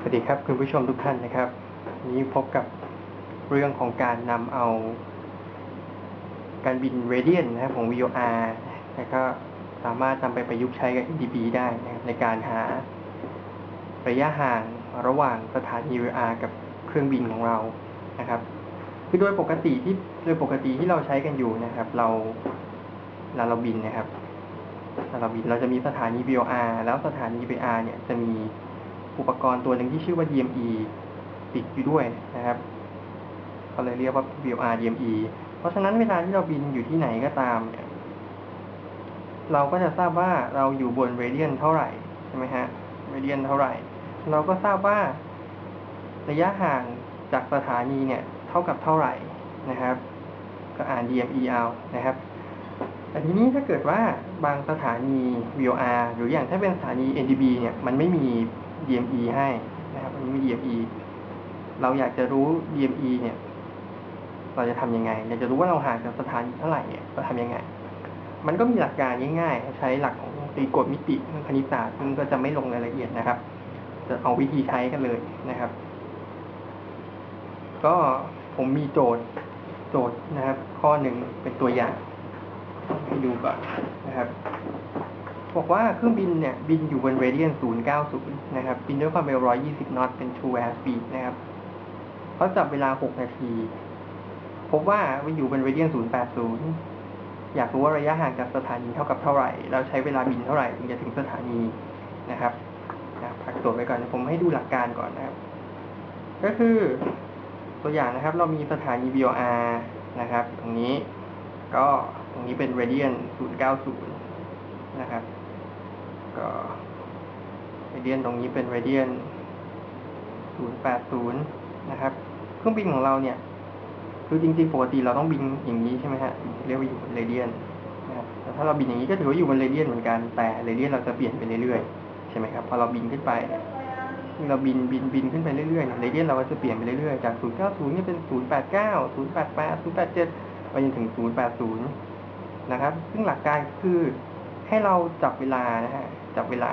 สวัสดีครับคุณผู้ชมทุกท่านนะครับ นี้พบกับเรื่องของการนำเอา การบิน Radian นนะครับของ VOR แล้วก็สามารถนำไปประยุกต์ใช้กับ NDB ได้นะครับในการหาระยะห่างระหว่างสถานี VOR กับเครื่องบินของเรานะครับ คือโดยปกติที่โดยปกติที่เราใช้กันอยู่นะครับ เราเวลาเราบินนะครับเราบินเราจะมีสถานี VOR แล้วสถานี VOR เนี่ยจะมี อุปกรณ์ตัวหนึ่งที่ชื่อว่า DME ติดอยู่ด้วยนะครับเขาเลยเรียกว่า VOR DME เพราะฉะนั้นเวลาที่เราบินอยู่ที่ไหนก็ตามเนี่ยเราก็จะทราบว่าเราอยู่บนเรเดียนเท่าไหร่ใช่ไหมฮะเรเดียนเท่าไหร่ เราก็ทราบว่าระยะห่างจากสถานีเนี่ยเท่ากับเท่าไหร่นะครับ ก็อ่าน DME เอานะครับแต่ทีนี้ถ้าเกิดว่าบางสถานี VOR หรืออย่างถ้าเป็นสถานี NDB เนี่ยมันไม่มี DME ให้นะครับมันไม่มี DME เราอยากจะรู้ DME เนี่ย เราจะทำยังไง อยากจะรู้ว่าเราห่างจากสถานีเท่าไหร่เนี่ยเราทำยังไง มันก็มีหลักการง่ายๆ ใช้หลักของตรีโกณมิติเรื่องคณิตศาสตร์ซึ่งก็จะไม่ลงรายละเอียดนะครับ จะเอาวิธีใช้กันเลยนะครับ ก็ผมมีโจทย์โจทย์นะครับ ข้อหนึ่งเป็นตัวอย่างให้ดูก่อนนะครับ บอกว่าเครื่องบินเนี่ยบินอยู่บนเรเดียน 090 นะครับ บินด้วยความเร็ว 120 นอตเป็น true air speed นะครับเขาจับเวลา 6 นาที พบว่ามันอยู่บนเรเดียน 080 อยากรู้ว่าระยะห่างจากสถานีเท่ากับเท่าไหร่แล้วใช้เวลาบินเท่าไหร่ถึงจะถึงสถานีนะครับนะพักโจทย์ไว้ก่อนผมให้ดูหลักการก่อนนะครับ ก็คือตัวอย่างนะครับ เรามีสถานี VOR นะครับ ตรงนี้ก็ตรงนี้เป็น radian 090 นะครับ ก็ radian ตรงนี้เป็น radian 080 นะครับ เครื่องบินของเราเนี่ย คือจริงๆปกติเราต้องบินอย่างนี้ใช่ไหมฮะเรียกว่าอยู่บน radian นนะครับแต่ถ้าเราบินอย่างนี้ก็ถือว่าอยู่บน radian เหมือนกัน แต่ radian เราจะเปลี่ยนไปเรื่อยๆ ใช่ไหมครับ พอเราบินขึ้นไปเราบินบินบินขึ้นไปเรื่อยๆเนี่ยเรเดียนเราก็จะเปลี่ยนไปเรื่อยๆ จาก 090เนี่ยเป็น 089 088 087 ไปจนถึง 080 นะครับ ซึ่งหลักการคือให้เราจับเวลานะฮะ จับเวลา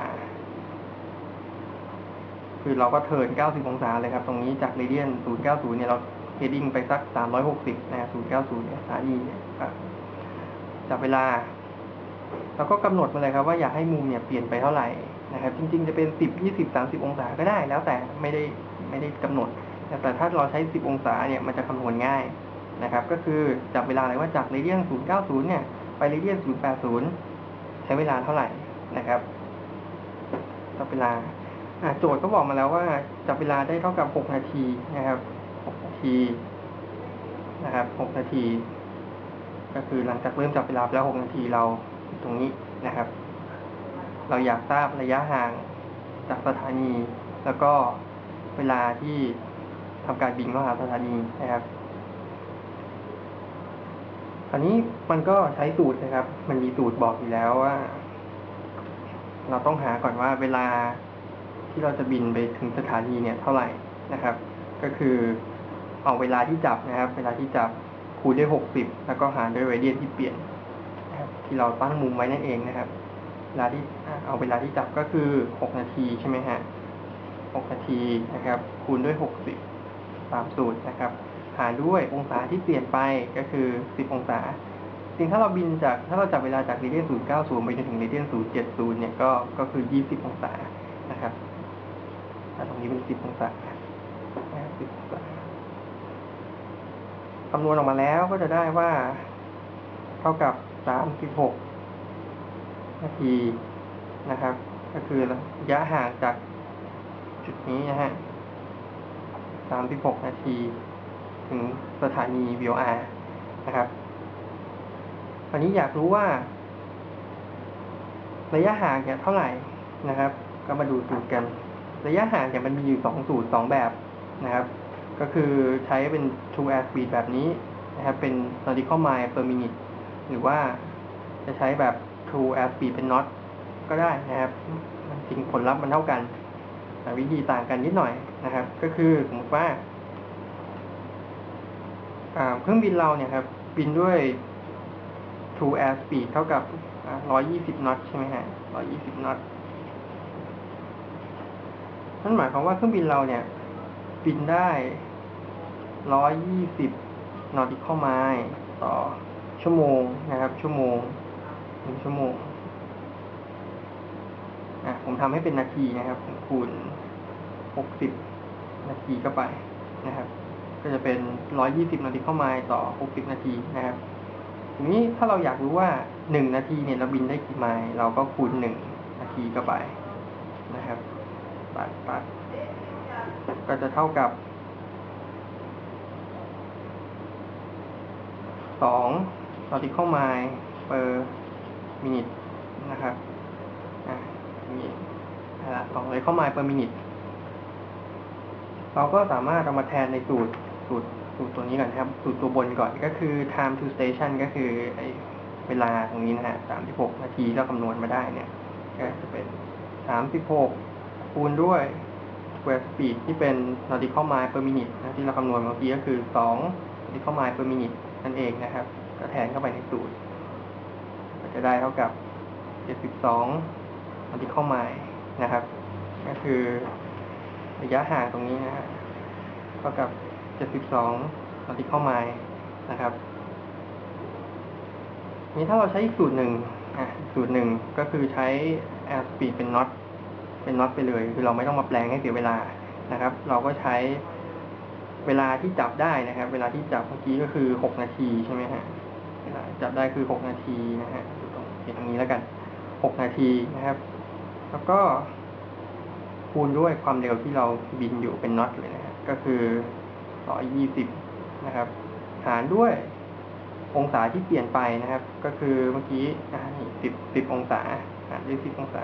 คือเราก็เทิร์น 90 องศาเลยครับ ตรงนี้จากเรเดียน 090 เนี่ยเราเฮดดิ้งไปสัก 360 นะฮะ090 เนี่ยสถานีเนี่ยจับเวลาเราก็กำหนดมาเลยครับว่าอยากให้มุมเนี่ยเปลี่ยนไปเท่าไหร่นะครับ จริง ๆ จะเป็น 10 20 30 องศาก็ได้ แล้วแต่ไม่ได้ไม่ได้กำหนด แต่ถ้าเราใช้ 10 องศาเนี่ยมันจะคำนวณง่ายนะครับ ก็คือจับเวลาเลยว่าจากเรเดียน 090 เนี่ย ไปเรเดียน 080 ใช้เวลาเท่าไหร่นะครับ จับเวลาโจทย์ก็บอกมาแล้วว่าจับเวลาได้เท่ากับ 6 นาทีนะครับ 6 นาที นะครับ 6 นาที ก็คือหลังจากเริ่มจับเวลาแล้ว 6 นาทีเราตรงนี้นะครับ เราอยากทราบระยะห่างจากสถานี แล้วก็เวลาที่ทำการบินเข้าหาสถานีนะครับคราวนี้มันก็ใช้สูตรนะครับ มันมีสูตรบอกอยู่แล้วว่า เราต้องหาก่อนว่าเวลาที่เราจะบินไปถึงสถานีเนี่ยเท่าไหร่นะครับ ก็คือเอาเวลาที่จับนะครับ เวลาที่จับคูณด้วยหกสิบแล้วก็หารด้วยเรเดียนที่เปลี่ยนที่เราตั้งมุมไว้นั่นเองนะครับ เวลาที่เอาเวลาที่จับก็คือหกนาทีใช่ไหมฮะหกนาทีนะครับ คูณด้วยหกสิบตามสูตรนะครับ หารด้วยองศาที่เปลี่ยนไปก็คือสิบองศา จริงถ้าเราบินจากถ้าเราจับเวลาจากเรเดียนศูนย์เก้าศูนย์ไปจนถึงเรเดียนศูนย์เจ็ดศูนย์เนี่ยก็ก็คือยี่สิบองศานะครับแต่ตรงนี้เป็นสิบองศาสิบองศาคำนวณออกมาแล้วก็จะได้ว่า เท่ากับสามสิบหกนาทีนะครับ ก็คือระยะห่างจากจุดนี้นะฮะสามสิบหกนาที ถึงสถานี VOR นะครับ ตอนนี้อยากรู้ว่า ระยะห่างเนี่ยเท่าไหร่นะครับ ก็มาดูสูตรกัน ระยะห่างเนี่ยมันมีอยู่สองสูตรสองแบบนะครับ ก็คือใช้เป็น true air speed แบบนี้นะครับเป็น nautical mile per minute หรือว่าจะใช้แบบ true air speed เป็น knot ก็ได้นะครับจริงผลลัพธ์มันเท่ากันแต่วิธีต่างกันนิดหน่อยนะครับ ก็คือสมมติว่าเครื่องบินเราเนี่ยครับ บินด้วย true air speed เท่ากับ 120นอตใช่ไหมฮะ 120นอต นั่นหมายความว่าเครื่องบินเราเนี่ย บินได้ 120 nautical mile ต่อชั่วโมงนะครับ ชั่วโมงหนึ่งชั่วโมง อะ ผมทำให้เป็นนาทีนะครับผมคูณ 60 นาทีเข้าไปนะครับ ก็จะเป็น 120 นาทีเข้าไมล์ต่อ 60 นาทีนะครับ ทีนี้ถ้าเราอยากรู้ว่า 1 นาทีเนี่ยเราบินได้กี่ไมล์เราก็คูณ 1 นาทีเข้าไปนะครับปัดปัดก็จะเท่ากับ 2 nautical mile per minute นะครับอะนี่ละสองเลยเข้าไมล์ per minute เราก็สามารถเอามาแทนในสูตรสูตร สูตรตัวนี้ก่อนนะครับสูตรตัวบนก่อนก็คือ time to station ก็คือไอเวลาตรงนี้นะฮะ36นาทีที่เราคำนวณมาได้เนี่ย ก็จะเป็น36คูณด้วย square speed ที่เป็น nautical mile per minute นะที่เราคำนวณเมื่อกี้ก็คือ2 nautical mile per minute นั่นเองนะครับ ก็แทนเข้าไปในสูตร ก็จะได้เท่ากับ72 nautical mile นะครับ ก็คือระยะห่างตรงนี้นะฮะเท่ากับ 72 nautical mile นะครับ นี้ถ้าเราใช้อีกสูตรหนึ่งอะสูตรหนึ่งก็คือใช้ air speed เป็น knot เป็น knot ไปเลย คือเราไม่ต้องมาแปลงให้เสียเวลานะครับ เราก็ใช้เวลาที่จับได้นะครับ เวลาที่จับเมื่อกี้ก็คือ 6 นาทีใช่ไหมฮะเวลาจับได้คือ 6 นาทีนะฮะดูตรงเขียนตรงนี้แล้วกัน 6 นาทีนะครับ แล้วก็คูณด้วยความเร็วที่เราบินอยู่เป็นน็อตเลยนะฮะก็คือ 120นะครับ หารด้วยองศาที่เปลี่ยนไปนะครับ ก็คือเมื่อกี้นี่10 10องศาหารด้วย10องศา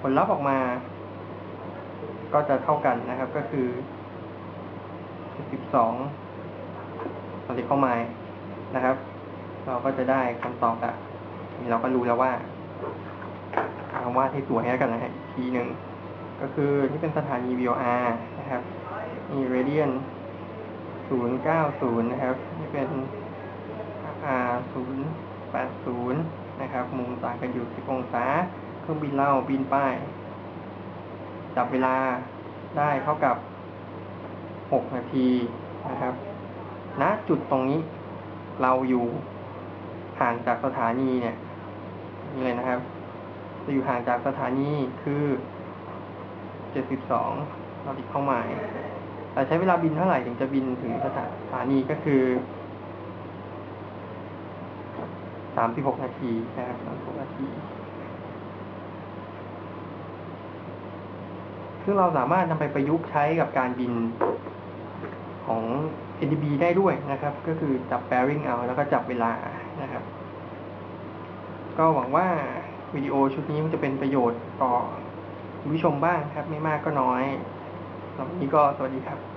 ผลลัพธ์ออกมา ก็จะเท่ากันนะครับ ก็คือ12ตอนที่เข้ามานะครับ เราก็จะได้คำตอบละนี่เราก็รู้แล้วว่าเอาวาดให้สวยแล้วกันนะฮะทีหนึ่งก็คือที่เป็นสถานี VOR นะครับนี่ radian 090นะครับนี่เป็น R 080นะครับมุมต่างกันอยู่10องศาเครื่องบินเราบินไปจับเวลาได้เท่ากับ6นาทีนะครับณจุดตรงนี้เราอยู่ห่างจากสถานีเนี่ยนี่เลยนะครับจะอยู่ห่างจากสถานีคือ72เราติดเข้าหมาย แต่ใช้เวลาบินเท่าไหร่ถึงจะบินถึงสถานีก็คือ36นาทีนะครับ36นาทีซึ่งเราสามารถนำไปประยุกต์ใช้กับการบินของ NDB ได้ด้วยนะครับ ก็คือจับ bearing เอา แล้วก็จับเวลานะครับ ก็หวังว่าวิดีโอชุดนี้มันจะเป็นประโยชน์ต่อผู้ชมบ้างครับ ไม่มากก็น้อย สำหรับวันนี้ก็สวัสดีครับ